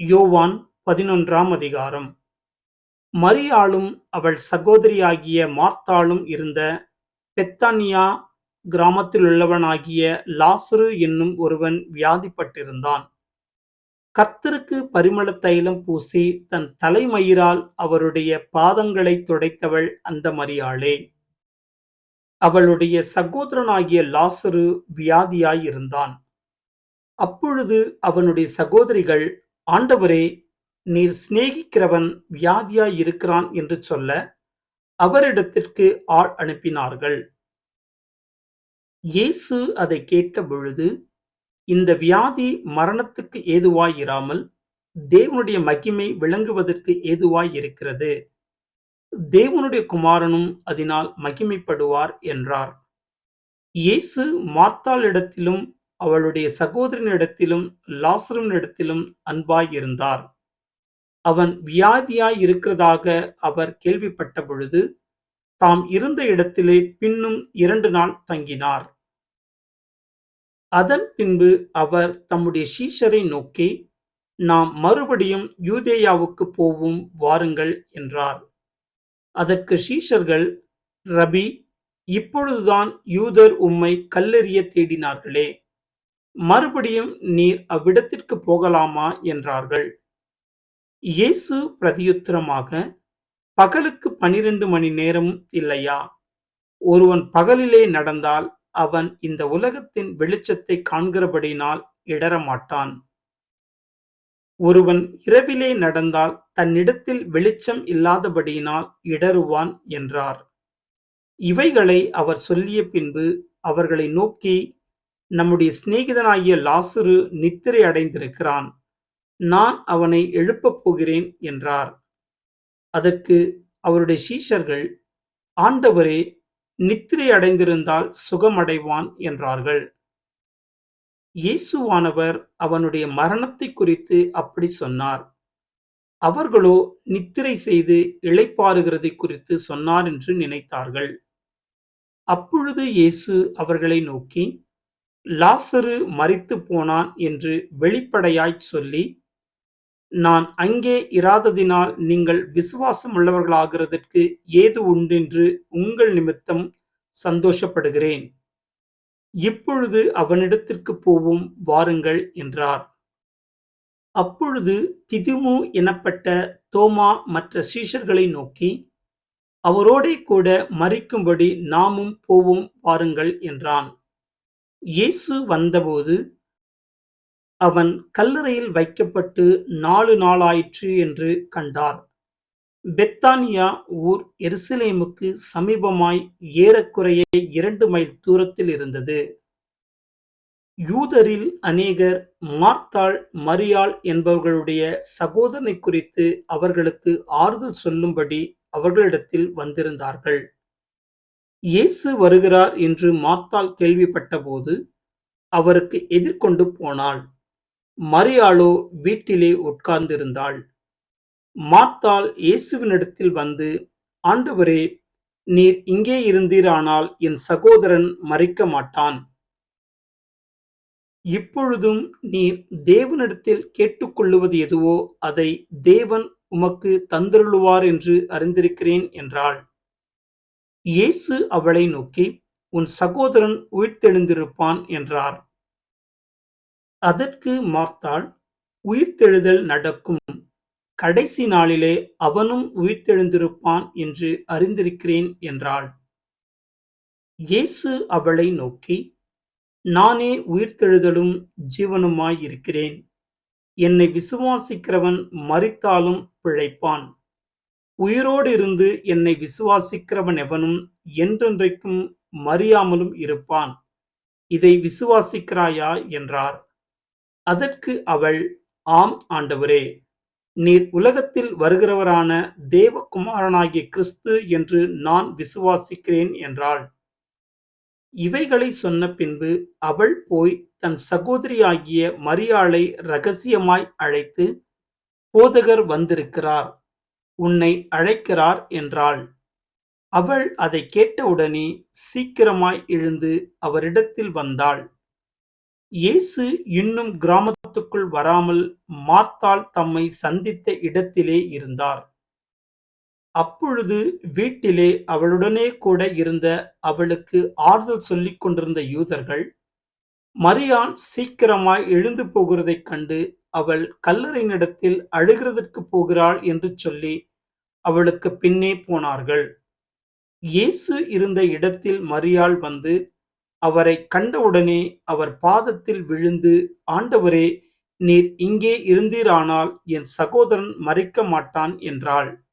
யோவான் பதினொன்றாம் அதிகாரம். மரியாளும் அவள் சகோதரியாகிய மார்த்தாளும் இருந்த பெத்தானியா கிராமத்திலுள்ளவனாகிய லாசுரு என்னும் ஒருவன் வியாதிப்பட்டிருந்தான். கர்த்தருக்கு பரிமள தைலம் பூசி தன் தலைமயிரால் அவருடைய பாதங்களை துடைத்தவள் அந்த மரியாளே. அவளுடைய சகோதரனாகிய லாசரு வியாதியாயிருந்தான் அப்பொழுது அவனுடைய சகோதரிகள் ஆண்டவரே நீர் சிநேகிக்கிறவன் வியாதியாய் இருக்கிறான் என்று சொல்ல அவரிடத்திற்கு ஆள் அனுப்பினார்கள். இயேசு அதை கேட்ட பொழுது இந்த வியாதி மரணத்துக்கு ஏதுவாய் இராமல் தேவனுடைய மகிமை விளங்குவதற்கு ஏதுவாய் இருக்கிறது தேவனுடைய குமாரனும் அதனால் மகிமைப்படுவார் என்றார். இயேசு மார்த்தாளிடத்திலும் அவளுடைய சகோதரனிடத்திலும் லாசருவனிடத்திலும் அன்பாயிருந்தார் அவன் வியாதியாய் இருக்கிறதாக அவர் கேள்விப்பட்ட பொழுது தாம் இருந்த இடத்திலே பின்னும் இரண்டு நாள் தங்கினார். அதன் பின்பு அவர் தம்முடைய சீஷரை நோக்கி நாம் மறுபடியும் யூதேயாவுக்கு போவோம் வாருங்கள் என்றார். அதற்கு சீஷர்கள் ரபி இப்பொழுதுதான் யூதர் உம்மை கல்லெறிய தேடினார்களே மறுபடியும் நீர் அவ்விடத்திற்கு போகலாமா என்றார்கள். இயேசு பிரதியுத்தரமாக பகலுக்கு பனிரெண்டு மணி நேரம் இல்லையா? ஒருவன் பகலிலே நடந்தால் அவன் இந்த உலகத்தின் வெளிச்சத்தை காண்கிறபடினால் இடரமாட்டான் ஒருவன் இரவிலே நடந்தால் தன்னிடத்தில் வெளிச்சம் இல்லாதபடியினால் இடறுவான் என்றார். இவைகளை அவர் சொல்லிய பின்பு அவர்களை நோக்கி நம்முடைய சிநேகிதனாகிய லாசுரு நித்திரை அடைந்திருக்கிறான். நான் அவனை எழுப்பப் போகிறேன் என்றார். அதற்கு அவருடைய சீஷர்கள் ஆண்டவரே நித்திரை அடைந்திருந்தால் சுகமடைவான் என்றார்கள். இயேசுவானவர் அவனுடைய மரணத்தை குறித்து அப்படி சொன்னார். அவர்களோ நித்திரை செய்து இளைப்பாறுகிறதை குறித்து சொன்னார் என்று நினைத்தார்கள். அப்பொழுது இயேசு அவர்களை நோக்கி லாசரு மறித்து போனான் என்று வெளிப்படையாய்ச் சொல்லி நான் அங்கே இராததினால் நீங்கள் விசுவாசம் உள்ளவர்களாகிறதற்கு ஏது உண்டென்று உங்கள் நிமித்தம் சந்தோஷப்படுகிறேன். இப்பொழுது அவனிடத்திற்கு போவோம் வாருங்கள் என்றார். அப்பொழுது திதுமு எனப்பட்ட தோமா மற்ற சீஷர்களை நோக்கி அவரோடே கூட மறிக்கும்படி நாமும் போவோம் வாருங்கள் என்றான். இயேசு வந்தபோது அவன் கல்லறையில் வைக்கப்பட்டு நாலு நாளாயிற்று என்று கண்டார். பெத்தானியா ஊர் எருசலேமுக்கு சமீபமாய் ஏறக்குறைய இரண்டு மைல் தூரத்தில் இருந்தது. யூதரில் அநேகர் மார்த்தாள் மரியாள் என்பவர்களுடைய சகோதரனை குறித்து அவர்களுக்கு ஆறுதல் சொல்லும்படி அவர்களிடத்தில் வந்திருந்தார்கள். இயேசு வருகிறார் என்று மார்த்தாள் கேள்விப்பட்டபோது அவருக்கு எதிர்கொண்டு போனாள். மரியாளோ வீட்டிலே உட்கார்ந்திருந்தாள். மார்த்தாள் இயேசுவினிடத்தில் வந்து ஆண்டவரே நீர் இங்கே இருந்தீரானால் என் சகோதரன் மறிக்க மாட்டான். இப்பொழுதும் நீர் தேவனிடத்தில் கேட்டுக்கொள்ளுவது எதுவோ அதை தேவன் உமக்கு தந்திருளுவார் என்று அறிந்திருக்கிறேன் என்றாள். இயேசு அவளை நோக்கி உன் சகோதரன் உயிர்த்தெழுந்திருப்பான் என்றார். அதற்கு மார்த்தாள் உயிர்த்தெழுதல் நடக்கும். கடைசி நாளிலே அவனும் உயிர்த்தெழுந்திருப்பான் என்று அறிந்திருக்கிறேன் என்றாள். இயேசு அவளை நோக்கி நானே உயிர்த்தெழுதலும் ஜீவனுமாயிருக்கிறேன். என்னை விசுவாசிக்கிறவன் மறித்தாலும் பிழைப்பான். உயிரோடு இருந்து என்னை விசுவாசிக்கிறவன் எவனும் என்றென்றைக்கும் மறியாமலும் இருப்பான். இதை விசுவாசிக்கிறாயா? என்றார். அதற்கு அவள் ஆம் ஆண்டவரே நீர் உலகத்தில் வருகிறவரான தேவகுமாரனாகிய கிறிஸ்து என்று நான் விசுவாசிக்கிறேன் என்றாள். இவைகளை சொன்ன பின்பு அவள் போய் தன் சகோதரியாகிய மரியாளை ரகசியமாய் அழைத்து போதகர் வந்திருக்கிறார். உன்னை அழைக்கிறார் என்றாள் அவள் அதை கேட்டவுடனே சீக்கிரமாய் எழுந்து அவரிடத்தில் வந்தாள் இயேசு இன்னும் கிராமத்துக்குள் வராமல் மார்த்தாள் தம்மை சந்தித்த இடத்திலே இருந்தார். அப்பொழுது வீட்டிலே அவளுடனே கூட இருந்த அவளுக்கு ஆறுதல் சொல்லிக் கொண்டிருந்த யூதர்கள், மரியான் சீக்கிரமாய் எழுந்து போகிறதைக் கண்டு, அவள் கல்லறையினிடத்தில் அழுகிறதற்கு போகிறாள் என்று சொல்லி, அவளுக்குப் பின்னே போனார்கள். இயேசு இருந்த இடத்தில் மரியாள் வந்து, அவரை கண்டவுடனே அவர் பாதத்தில் விழுந்து, ஆண்டவரே, நீர் இங்கே இருந்தீரானால் என் சகோதரன் மறிக்க மாட்டான் என்றாள்.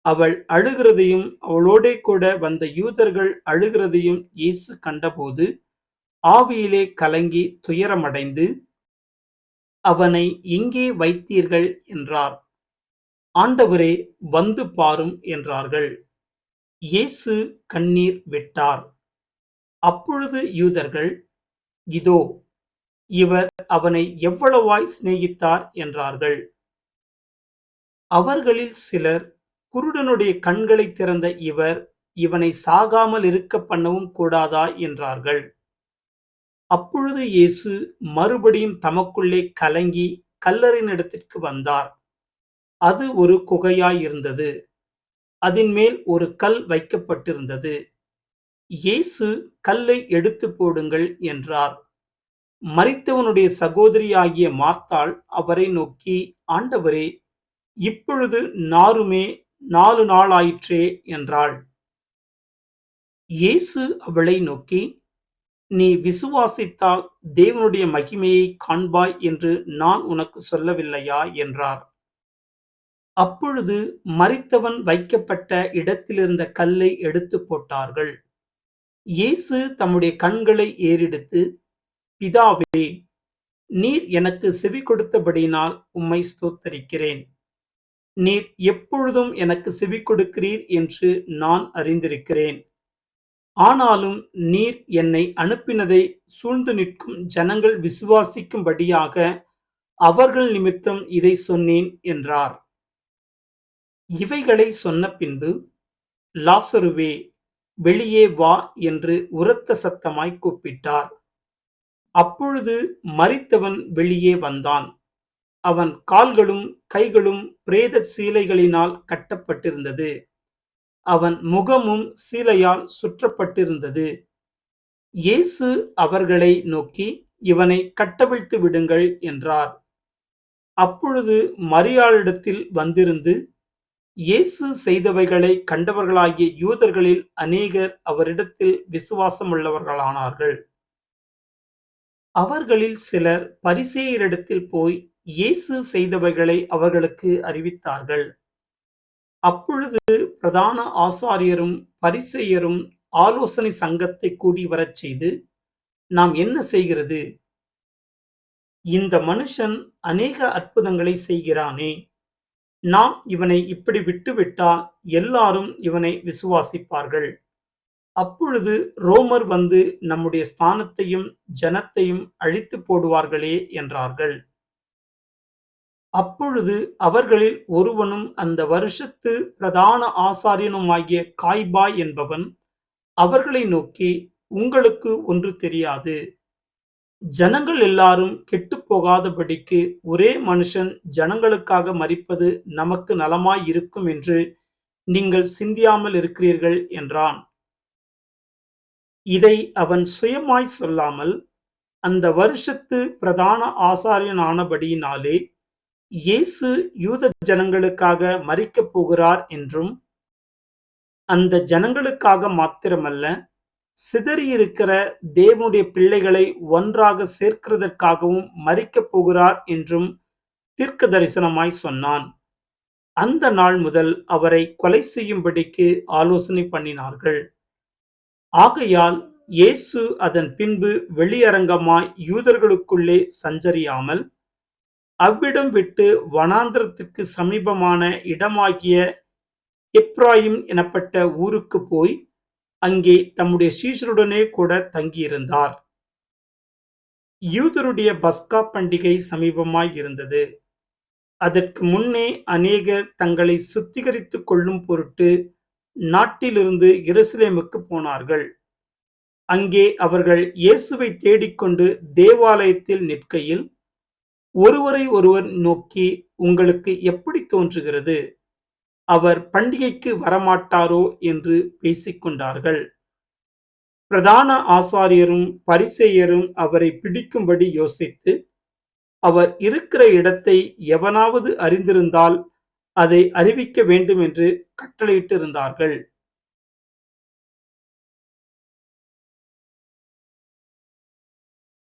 அவள் அழுகிறதையும் அவளோடே கூட வந்த யூதர்கள் அழுகிறதையும் இயேசு கண்டபோது, ஆவியிலே கலங்கி துயரமடைந்து, அவனை எங்கே வைத்தீர்கள் என்றார். ஆண்டவரே வந்து பாரும் என்றார்கள். இயேசு கண்ணீர் விட்டார். அப்பொழுது யூதர்கள், இதோ, இவர் அவனை எவ்வளவாய் சிநேகித்தார் என்றார்கள். அவர்களில் சிலர், குருடனுடைய கண்களைத் திறந்த இவர், இவனை சாகாமல் இருக்க பண்ணவும் கூடாதா என்றார்கள். அப்பொழுது இயேசு மறுபடியும் தமக்குள்ளே கலங்கி கல்லறையினிடத்திற்கு வந்தார். அது ஒரு குகையாயிருந்தது. அதின்மேல் ஒரு கல் வைக்கப்பட்டிருந்தது. இயேசு கல்லை எடுத்து போடுங்கள் என்றார். மரித்தவனுடைய சகோதரியாகிய மார்த்தாள் அவரை நோக்கி, ஆண்டவரே, இப்பொழுது நாருமே நாலு நாளாயிற்றே என்றாள். இயேசு அவளை நோக்கி, நீ விசுவாசித்தால் தேவனுடைய மகிமையைக் காண்பாய் என்று நான் உனக்கு சொல்லவில்லையா என்றார். அப்பொழுது மறித்தவன் வைக்கப்பட்ட இடத்திலிருந்த கல்லை எடுத்துப் போட்டார்கள். இயேசு தம்முடைய கண்களை ஏறெடுத்து, பிதாவே, நீர் எனக்கு செவி கொடுத்தபடியினால் உம்மை ஸ்தோத்தரிக்கிறேன். நீர் எப்பொழுதும் எனக்கு செவி கொடுக்கிறீர் என்று நான் அறிந்திருக்கிறேன். ஆனாலும் நீர் என்னை அனுப்பினதை சூழ்ந்து நிற்கும் ஜனங்கள் விசுவாசிக்கும்படியாக அவர்கள் நிமித்தம் இதை சொன்னேன் என்றார். இவைகளை சொன்ன பின்பு, லாசருவே, வெளியே வா என்று உரத்த சத்தமாய்க் கூப்பிட்டார். அப்பொழுது மறித்தவன் வெளியே வந்தான். அவன் கால்களும் கைகளும் பிரேத சீலைகளினால் கட்டப்பட்டிருந்தது. அவன் முகமும் சீலையால் சுற்றப்பட்டிருந்தது. இயேசு அவர்களை நோக்கி, இவனை கட்டவிழ்த்து விடுங்கள் என்றார். அப்பொழுது மரியாளிடத்தில் வந்திருந்து, இயேசு செய்தவைகளை கண்டவர்களாகிய யூதர்களில் அநேகர் அவரிடத்தில் விசுவாசமுள்ளவர்களானார்கள். அவர்களில் சிலர் பரிசேயரிடத்தில் போய், இயேசு செய்தவைகளை அவர்களுக்கு அறிவித்தார்கள். அப்பொழுது பிரதான ஆசாரியரும் பரிசெயரும் ஆலோசனை சங்கத்தை கூடி வரச் செய்து, நாம் என்ன செய்கிறது? இந்த மனுஷன் அநேக அற்புதங்களை செய்கிறானே. நாம் இவனை இப்படி விட்டுவிட்டால் எல்லாரும் இவனை விசுவாசிப்பார்கள். அப்பொழுது ரோமர் வந்து நம்முடைய ஸ்தானத்தையும் ஜனத்தையும் அழித்துப் போடுவார்களே என்றார்கள். அப்பொழுது அவர்களில் ஒருவனும் அந்த வருஷத்து பிரதான ஆசாரியனுமாகிய காய்பா என்பவன் அவர்களை நோக்கி, உங்களுக்கு ஒன்று தெரியாது. ஜனங்கள் எல்லாரும் கெட்டுப்போகாதபடிக்கு ஒரே மனுஷன் ஜனங்களுக்காக மறிப்பது நமக்கு நலமாய் இருக்கும் என்று நீங்கள் சிந்தியாமல் இருக்கிறீர்கள் என்றான். இதை அவன் சுயமாய் சொல்லாமல், அந்த வருஷத்து பிரதான ஆசாரியனானபடியினாலே, இயேசு யூத ஜனங்களுக்காக மறிக்கப் போகிறார் என்றும், அந்த ஜனங்களுக்காக மாத்திரமல்ல, சிதறியிருக்கிற தேவனுடைய பிள்ளைகளை ஒன்றாக சேர்க்கிறதற்காகவும் மறிக்கப் போகிறார் என்றும் தீர்க்கதரிசனமாய்ச் சொன்னான். அந்த நாள் முதல் அவரை கொலை செய்யும்படிக்கு ஆலோசனை பண்ணினார்கள். ஆகையால் இயேசு அதன் பின்பு வெளியரங்கமாய் யூதர்களுக்குள்ளே சஞ்சரியாமல், அவ்விடம் விட்டு வனாந்திரத்துக்கு சமீபமான இடமாகிய எப்பிராயீம் எனப்பட்ட ஊருக்குப் போய், அங்கே தம்முடைய சீஷருடனே கூட தங்கியிருந்தார். யூதருடைய பஸ்கா பண்டிகை சமீபமாய் இருந்தது அதற்கு முன்னே அநேகர் தங்களை சுத்திகரித்து கொள்ளும் பொருட்டு நாட்டிலிருந்து எருசலேமுக்குப் போனார்கள். அங்கே அவர்கள் இயேசுவை தேடிக்கொண்டு தேவாலயத்தில் நிற்கையில் ஒருவரை ஒருவர் நோக்கி உங்களுக்கு எப்படி தோன்றுகிறது அவர் பண்டிகைக்கு வரமாட்டாரோ என்று பேசிக்கொண்டார்கள். பிரதான ஆசாரியரும் பரிசெயரும் அவரை பிடிக்கும்படி யோசித்து அவர் இருக்கிற இடத்தை எவனாவது அறிந்திருந்தால் அதை அறிவிக்க வேண்டும் என்று கட்டளையிட்டிருந்தார்கள்.